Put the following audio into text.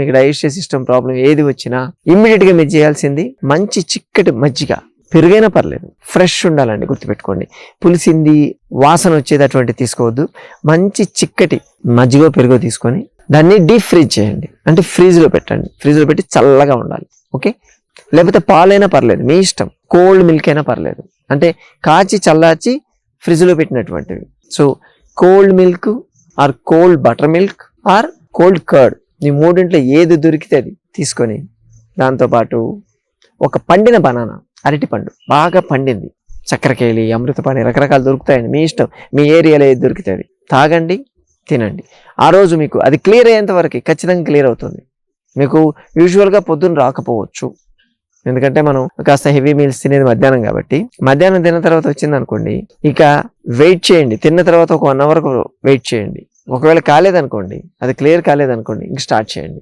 మీకు digestive system problem ఏది వచ్చినా ఇమ్మీడియట్గా మీరు చేయాల్సింది మంచి చిక్కటి మజ్జిగ. పెరుగైనా పర్లేదు. ఫ్రెష్ ఉండాలండి గుర్తుపెట్టుకోండి. పులిసింది వాసన వచ్చేది అటువంటి తీసుకోవద్దు. మంచి చిక్కటి మజ్జిగ పెరుగు తీసుకొని దాన్ని డీప్ ఫ్రీజ్ చేయండి. అంటే ఫ్రీజ్లో పెట్టండి. ఫ్రీజ్లో పెట్టి చల్లగా ఉండాలి. ఓకే లేకపోతే పాలైనా పర్లేదు. మీ ఇష్టం. కోల్డ్ మిల్క్ అయినా పర్లేదు. అంటే కాచి చల్లార్చి ఫ్రిడ్జ్లో పెట్టినటువంటివి. So cold milk or cold buttermilk or cold curd నీ మూడింట్లో ఏది దొరికితే అది తీసుకొని దాంతోపాటు ఒక పండిన బనానా అరటి పండు బాగా పండింది. చక్కెరకేలి అమృతపాణి రకరకాలు దొరుకుతాయండి. మీ ఇష్టం మీ ఏరియాలో ఏది దొరికితే అది తాగండి తినండి. ఆ రోజు మీకు అది క్లియర్ అయ్యేంత వరకు ఖచ్చితంగా క్లియర్ అవుతుంది. మీకు యూజువల్గా పొద్దున్న రాకపోవచ్చు. ఎందుకంటే మనం కాస్త హెవీ మీల్స్ తినేది మధ్యాహ్నం కాబట్టి. మధ్యాహ్నం తిన్న తర్వాత వచ్చింది అనుకోండి ఇక వెయిట్ చేయండి. తిన్న తర్వాత ఒక వన్ అవర్ వెయిట్ చేయండి. ఒకవేళ కాలేదనుకోండి అది క్లియర్ కాలేదనుకోండి ఇంక స్టార్ట్ చేయండి.